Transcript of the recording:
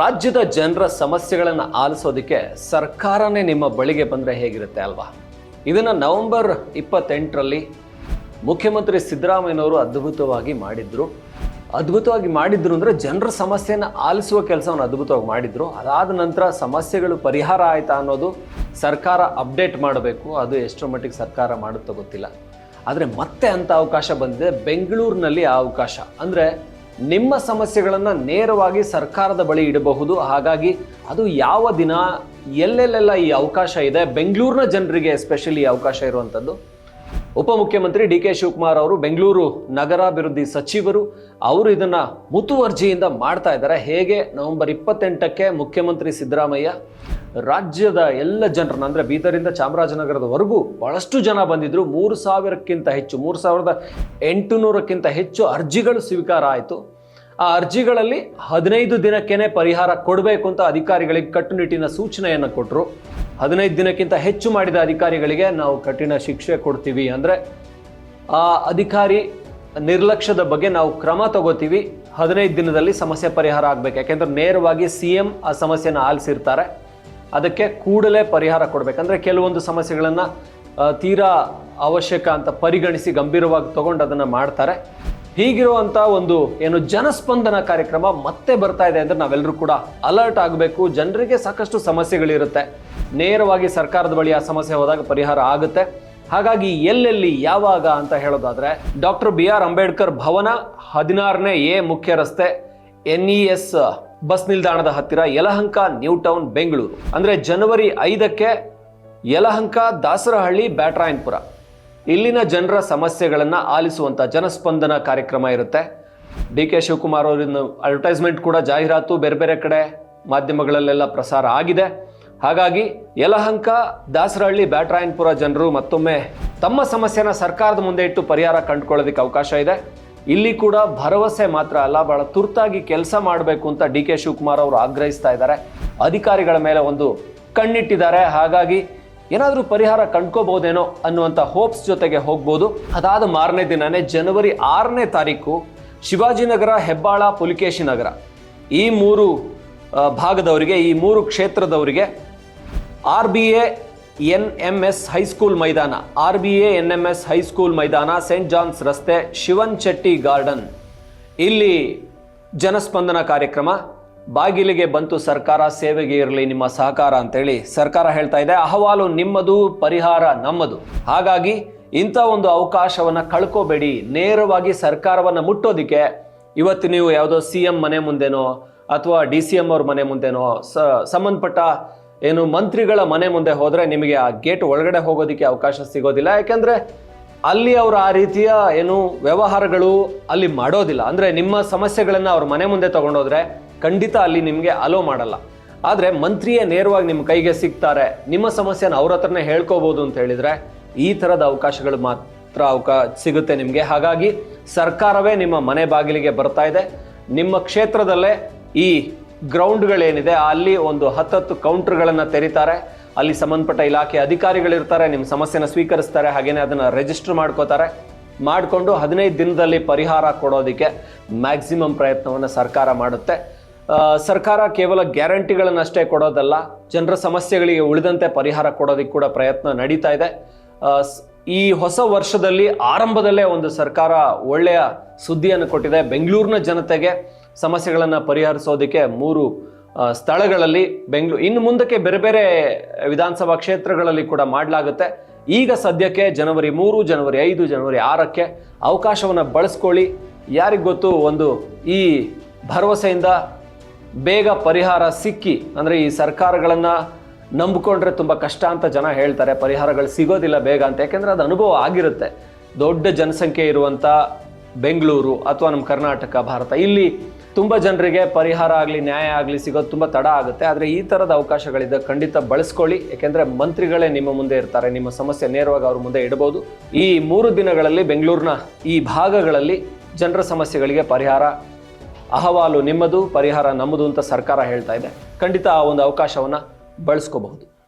ರಾಜ್ಯದ ಜನರ ಸಮಸ್ಯೆಗಳನ್ನು ಆಲಿಸೋದಕ್ಕೆ ಸರ್ಕಾರನೇ ನಿಮ್ಮ ಬಳಿಗೆ ಬಂದರೆ ಹೇಗಿರುತ್ತೆ ಅಲ್ವಾ? ಇದನ್ನು ನವೆಂಬರ್ ಇಪ್ಪತ್ತೆಂಟರಲ್ಲಿ ಮುಖ್ಯಮಂತ್ರಿ ಸಿದ್ದರಾಮಯ್ಯನವರು ಅದ್ಭುತವಾಗಿ ಮಾಡಿದ್ರು. ಅದ್ಭುತವಾಗಿ ಮಾಡಿದ್ರು ಅಂದರೆ ಜನರ ಸಮಸ್ಯೆಯನ್ನು ಆಲಿಸುವ ಕೆಲಸವನ್ನು ಅದ್ಭುತವಾಗಿ ಮಾಡಿದ್ರು. ಅದಾದ ನಂತರ ಸಮಸ್ಯೆಗಳು ಪರಿಹಾರ ಆಯಿತಾ ಅನ್ನೋದು ಸರ್ಕಾರ ಅಪ್ಡೇಟ್ ಮಾಡಬೇಕು. ಅದು ಎಷ್ಟರ ಮಟ್ಟಿಗೆ ಸರ್ಕಾರ ಮಾಡುತ್ತೋ ಗೊತ್ತಿಲ್ಲ. ಆದರೆ ಮತ್ತೆ ಅಂಥ ಅವಕಾಶ ಬಂದಿದೆ. ಬೆಂಗಳೂರಿನಲ್ಲಿ ಆ ಅವಕಾಶ. ಅಂದರೆ ನಿಮ್ಮ ಸಮಸ್ಯೆಗಳನ್ನು ನೇರವಾಗಿ ಸರ್ಕಾರದ ಬಳಿ ಇಡಬಹುದು. ಹಾಗಾಗಿ ಅದು ಯಾವ ದಿನ, ಎಲ್ಲೆಲ್ಲೆಲ್ಲ ಈ ಅವಕಾಶ ಇದೆ? ಬೆಂಗಳೂರಿನ ಜನರಿಗೆ ಎಸ್ಪೆಷಲಿ ಅವಕಾಶ ಇರುವಂಥದ್ದು ಉಪಮುಖ್ಯಮಂತ್ರಿ ಡಿ ಕೆ ಶಿವಕುಮಾರ್ ಅವರು ಬೆಂಗಳೂರು ನಗರಾಭಿವೃದ್ಧಿ ಸಚಿವರು, ಅವರು ಇದನ್ನ ಮುತುವರ್ಜಿಯಿಂದ ಮಾಡ್ತಾ ಇದ್ದಾರೆ. ಹೇಗೆ? ನವೆಂಬರ್ ಇಪ್ಪತ್ತೆಂಟಕ್ಕೆ ಮುಖ್ಯಮಂತ್ರಿ ಸಿದ್ದರಾಮಯ್ಯ ರಾಜ್ಯದ ಎಲ್ಲ ಜನರನ್ನ, ಅಂದ್ರೆ ಬೀದರಿಂದ ಚಾಮರಾಜನಗರದವರೆಗೂ ಬಹಳಷ್ಟು ಜನ ಬಂದಿದ್ರು. ಮೂರು ಸಾವಿರಕ್ಕಿಂತ ಹೆಚ್ಚು, ಮೂರು ಸಾವಿರದ ಎಂಟುನೂರಕ್ಕಿಂತ ಹೆಚ್ಚು ಅರ್ಜಿಗಳು ಸ್ವೀಕಾರ ಆಯಿತು. ಆ ಅರ್ಜಿಗಳಲ್ಲಿ ಹದಿನೈದು ದಿನಕ್ಕೇನೆ ಪರಿಹಾರ ಕೊಡಬೇಕು ಅಂತ ಅಧಿಕಾರಿಗಳಿಗೆ ಕಟ್ಟುನಿಟ್ಟಿನ ಸೂಚನೆಯನ್ನು ಕೊಟ್ಟರು ಹದಿನೈದು ದಿನಕ್ಕಿಂತ ಹೆಚ್ಚು ಮಾಡಿದ ಅಧಿಕಾರಿಗಳಿಗೆ ನಾವು ಕಠಿಣ ಶಿಕ್ಷೆ ಕೊಡ್ತೀವಿ ಅಂದರೆ ಆ ಅಧಿಕಾರಿ ನಿರ್ಲಕ್ಷ್ಯದ ಬಗ್ಗೆ ನಾವು ಕ್ರಮ ತಗೋತೀವಿ. ಹದಿನೈದು ದಿನದಲ್ಲಿ ಸಮಸ್ಯೆ ಪರಿಹಾರ ಆಗಬೇಕು. ಯಾಕೆಂದ್ರೆ ನೇರವಾಗಿ ಸಿ ಎಂ ಆ ಸಮಸ್ಯೆನ ಆಲಿಸಿರ್ತಾರೆ. ಅದಕ್ಕೆ ಕೂಡಲೇ ಪರಿಹಾರ ಕೊಡಬೇಕಂದ್ರೆ ಕೆಲವೊಂದು ಸಮಸ್ಯೆಗಳನ್ನು ತೀರಾ ಅವಶ್ಯಕ ಅಂತ ಪರಿಗಣಿಸಿ ಗಂಭೀರವಾಗಿ ತಗೊಂಡು ಅದನ್ನು ಮಾಡ್ತಾರೆ. ಹೀಗಿರುವಂಥ ಒಂದು ಏನು ಜನಸ್ಪಂದನ ಕಾರ್ಯಕ್ರಮ ಮತ್ತೆ ಬರ್ತಾ ಇದೆ ಅಂದ್ರೆ ನಾವೆಲ್ಲರೂ ಕೂಡ ಅಲರ್ಟ್ ಆಗಬೇಕು. ಜನರಿಗೆ ಸಾಕಷ್ಟು ಸಮಸ್ಯೆಗಳಿರುತ್ತೆ. ನೇರವಾಗಿ ಸರ್ಕಾರದ ಬಳಿ ಆ ಸಮಸ್ಯೆ ಹೋದಾಗ ಪರಿಹಾರ ಆಗುತ್ತೆ. ಹಾಗಾಗಿ ಎಲ್ಲೆಲ್ಲಿ ಯಾವಾಗ ಅಂತ ಹೇಳೋದಾದ್ರೆ doctor B R Ambedkar Bhavan ಹದಿನಾರನೇ ಎ ಮುಖ್ಯ ರಸ್ತೆ ಎನ್ ಇ ಎಸ್ ಬಸ್ ನಿಲ್ದಾಣದ ಹತ್ತಿರ ಯಲಹಂಕ, ನ್ಯೂ ಟೌನ್, ಬೆಂಗಳೂರು. ಅಂದ್ರೆ ಜನವರಿ ಐದಕ್ಕೆ ಯಲಹಂಕ, ದಾಸರಹಳ್ಳಿ, ಬ್ಯಾಟ್ರಾಯನ್ಪುರ. ಇಲ್ಲಿನ ಜನರ ಸಮಸ್ಯೆಗಳನ್ನು ಆಲಿಸುವಂಥ ಜನಸ್ಪಂದನ ಕಾರ್ಯಕ್ರಮ ಇರುತ್ತೆ. ಡಿ ಕೆ ಶಿವಕುಮಾರ್ ಅವರಿಂದ ಅಡ್ವರ್ಟೈಸ್ಮೆಂಟ್ ಕೂಡ ಜಾಹೀರಾತು ಬೇರೆ ಬೇರೆ ಕಡೆ ಮಾಧ್ಯಮಗಳಲ್ಲೆಲ್ಲ ಪ್ರಸಾರ ಆಗಿದೆ. ಹಾಗಾಗಿ ಯಲಹಂಕ, ದಾಸರಹಳ್ಳಿ, ಬ್ಯಾಟ್ರಾಯನ್ಪುರ ಜನರು ಮತ್ತೊಮ್ಮೆ ತಮ್ಮ ಸಮಸ್ಯೆನ ಸರ್ಕಾರದ ಮುಂದೆ ಇಟ್ಟು ಪರಿಹಾರ ಕಂಡುಕೊಳ್ಳೋದಕ್ಕೆ ಅವಕಾಶ ಇದೆ. ಇಲ್ಲಿ ಕೂಡ ಭರವಸೆ ಮಾತ್ರ ಅಲ್ಲ, ಬಹಳ ತುರ್ತಾಗಿ ಕೆಲಸ ಮಾಡಬೇಕು ಅಂತ ಡಿ ಕೆ ಶಿವಕುಮಾರ್ ಅವರು ಆಗ್ರಹಿಸ್ತಾ ಇದ್ದಾರೆ. ಅಧಿಕಾರಿಗಳ ಮೇಲೆ ಒಂದು ಕಣ್ಣಿಟ್ಟಿದ್ದಾರೆ. ಹಾಗಾಗಿ ಏನಾದರೂ ಪರಿಹಾರ ಕಂಡ್ಕೋಬಹುದೇನೋ ಅನ್ನುವಂಥ ಹೋಪ್ಸ್ ಜೊತೆಗೆ ಹೋಗ್ಬೋದು. ಅದಾದ ಮಾರನೇ ದಿನನೇ ಜನವರಿ ಆರನೇ ತಾರೀಕು ಶಿವಾಜಿನಗರ, ಹೆಬ್ಬಾಳ, ಪುಲಿಕೇಶಿ ನಗರ. ಈ ಮೂರು ಭಾಗದವರಿಗೆ, ಈ ಮೂರು ಕ್ಷೇತ್ರದವರಿಗೆ R B A N M S high school ಮೈದಾನ. R B A N M S high school ಮೈದಾನ ಸೆಂಟ್ ಜಾನ್ಸ್ ರಸ್ತೆ, ಶಿವನ್ ಚೆಟ್ಟಿ ಗಾರ್ಡನ್ ಇಲ್ಲಿ ಜನಸ್ಪಂದನ ಕಾರ್ಯಕ್ರಮ. ಬಾಗಿಲಿಗೆ ಬಂತು ಸರ್ಕಾರ, ಸೇವೆಗೆ ಇರಲಿ, ನಿಮ್ಮ ಸಹಕಾರ ಅಂತೇಳಿ ಸರ್ಕಾರ ಹೇಳ್ತಾ ಇದೆ. ಅಹವಾಲು ನಿಮ್ಮದು, ಪರಿಹಾರ ನಮ್ಮದು. ಹಾಗಾಗಿ ಇಂಥ ಒಂದು ಅವಕಾಶವನ್ನು ಕಳ್ಕೋಬೇಡಿ. ನೇರವಾಗಿ ಸರ್ಕಾರವನ್ನು ಮುಟ್ಟೋದಕ್ಕೆ ಇವತ್ತು ನೀವು ಯಾವುದೋ ಸಿ ಎಂ ಮನೆ ಮುಂದೆನೋ ಅಥವಾ ಡಿ ಸಿ ಎಂ ಅವ್ರ ಮನೆ ಮುಂದೆನೋ ಸ, ಸಂಬಂಧಪಟ್ಟ ಏನು ಮಂತ್ರಿಗಳ ಮನೆ ಮುಂದೆ ಹೋದರೆ ನಿಮಗೆ ಆ ಗೇಟ್ ಒಳಗಡೆ ಹೋಗೋದಕ್ಕೆ ಅವಕಾಶ ಸಿಗೋದಿಲ್ಲ. ಯಾಕೆಂದರೆ ಅಲ್ಲಿ ಅವರು ಆ ರೀತಿಯ ಏನು ವ್ಯವಹಾರಗಳು ಅಲ್ಲಿ ಮಾಡೋದಿಲ್ಲ. ಅಂದರೆ ನಿಮ್ಮ ಸಮಸ್ಯೆಗಳನ್ನು ಅವ್ರ ಮನೆ ಮುಂದೆ ತಗೊಂಡೋದ್ರೆ ಖಂಡಿತ ಅಲ್ಲಿ ನಿಮಗೆ ಅಲೋ ಮಾಡಲ್ಲ. ಆದರೆ ಮಂತ್ರಿಯೇ ನೇರವಾಗಿ ನಿಮ್ಮ ಕೈಗೆ ಸಿಗ್ತಾರೆ. ನಿಮ್ಮ ಸಮಸ್ಯೆನ ಅವ್ರ ಹತ್ರನೇ ಹೇಳ್ಕೋಬೋದು ಅಂತ ಹೇಳಿದ್ರೆ ಈ ತರದ ಅವಕಾಶಗಳು ಮಾತ್ರ ಅವಕಾಶ ಸಿಗುತ್ತೆ ನಿಮಗೆ. ಹಾಗಾಗಿ ಸರ್ಕಾರವೇ ನಿಮ್ಮ ಮನೆ ಬಾಗಿಲಿಗೆ ಬರ್ತಾ ಇದೆ. ನಿಮ್ಮ ಕ್ಷೇತ್ರದಲ್ಲೇ ಈ ಗ್ರೌಂಡ್ಗಳೇನಿದೆ, ಅಲ್ಲಿ ಒಂದು ಹತ್ತತ್ತು ಕೌಂಟರ್ಗಳನ್ನು ತೆರೀತಾರೆ. ಅಲ್ಲಿ ಸಂಬಂಧಪಟ್ಟ ಇಲಾಖೆ ಅಧಿಕಾರಿಗಳಿರ್ತಾರೆ ನಿಮ್ಮ ಸಮಸ್ಯೆನ ಸ್ವೀಕರಿಸ್ತಾರೆ, ಹಾಗೇನೆ ಅದನ್ನು ರಿಜಿಸ್ಟರ್ ಮಾಡ್ಕೋತಾರೆ. ಮಾಡಿಕೊಂಡು ಹದಿನೈದು ದಿನದಲ್ಲಿ ಪರಿಹಾರ ಕೊಡೋದಕ್ಕೆ ಮ್ಯಾಕ್ಸಿಮಮ್ ಪ್ರಯತ್ನವನ್ನು ಸರ್ಕಾರ ಮಾಡುತ್ತೆ. ಸರ್ಕಾರ ಕೇವಲ ಗ್ಯಾರಂಟಿಗಳನ್ನಷ್ಟೇ ಕೊಡೋದಲ್ಲ, ಜನರ ಸಮಸ್ಯೆಗಳಿಗೆ ಉಳಿದಂತೆ ಪರಿಹಾರ ಕೊಡೋದಕ್ಕೆ ಕೂಡ ಪ್ರಯತ್ನ ನಡೀತಾ ಇದೆ. ಈ ಹೊಸ ವರ್ಷದಲ್ಲಿ ಆರಂಭದಲ್ಲೇ ಒಂದು ಸರ್ಕಾರ ಒಳ್ಳೆಯ ಸುದ್ದಿಯನ್ನು ಕೊಟ್ಟಿದೆ. ಬೆಂಗಳೂರಿನ ಜನತೆಗೆ ಸಮಸ್ಯೆಗಳನ್ನು ಪರಿಹರಿಸೋದಕ್ಕೆ ಮೂರು ಸ್ಥಳಗಳಲ್ಲಿ ಬೆಂಗಳೂರು ಇನ್ನು ಮುಂದಕ್ಕೆ ಬೇರೆ ಬೇರೆ ವಿಧಾನಸಭಾ ಕ್ಷೇತ್ರಗಳಲ್ಲಿ ಕೂಡ ಮಾಡಲಾಗುತ್ತೆ. ಈಗ ಸದ್ಯಕ್ಕೆ ಜನವರಿ ಮೂರು, ಜನವರಿ ಐದು, ಜನವರಿ ಆರಕ್ಕೆ ಅವಕಾಶವನ್ನು ಬಳಸ್ಕೊಳ್ಳಿ. ಯಾರಿಗೆ ಗೊತ್ತು, ಒಂದು ಈ ಭರವಸೆಯಿಂದ ಬೇಗ ಪರಿಹಾರ ಸಿಕ್ಕಿ, ಅಂದರೆ ಈ ಸರ್ಕಾರಗಳನ್ನು ನಂಬಿಕೊಂಡ್ರೆ ತುಂಬ ಕಷ್ಟ ಅಂತ ಜನ ಹೇಳ್ತಾರೆ, ಪರಿಹಾರಗಳು ಸಿಗೋದಿಲ್ಲ ಬೇಗ ಅಂತ. ಯಾಕೆಂದರೆ ಅದು ಅನುಭವ ಆಗಿರುತ್ತೆ. ದೊಡ್ಡ ಜನಸಂಖ್ಯೆ ಇರುವಂಥ ಬೆಂಗಳೂರು ಅಥವಾ ನಮ್ಮ ಕರ್ನಾಟಕ, ಭಾರತ, ಇಲ್ಲಿ ತುಂಬ ಜನರಿಗೆ ಪರಿಹಾರ ಆಗಲಿ, ನ್ಯಾಯ ಆಗಲಿ ಸಿಗೋದು ತುಂಬ ತಡ ಆಗುತ್ತೆ. ಆದರೆ ಈ ಥರದ ಅವಕಾಶಗಳಿದ್ದ ಖಂಡಿತ ಬಳಸ್ಕೊಳ್ಳಿ. ಯಾಕೆಂದರೆ ಮಂತ್ರಿಗಳೇ ನಿಮ್ಮ ಮುಂದೆ ಇರ್ತಾರೆ, ನಿಮ್ಮ ಸಮಸ್ಯೆ ನೇರವಾಗಿ ಅವ್ರ ಮುಂದೆ ಇಡಬಹುದು ಈ ಮೂರು ದಿನಗಳಲ್ಲಿ ಬೆಂಗಳೂರಿನ ಈ ಭಾಗಗಳಲ್ಲಿ ಜನರ ಸಮಸ್ಯೆಗಳಿಗೆ ಪರಿಹಾರ ಅಹವಾಲು ನಿಮ್ಮದು ಪರಿಹಾರ ನಮ್ಮದು ಅಂತ ಸರ್ಕಾರ ಹೇಳ್ತಾ ಇದೆ. ಖಂಡಿತ ಆ ಒಂದು ಅವಕಾಶವನ್ನು ಬಳಸ್ಕೋಬಹುದು.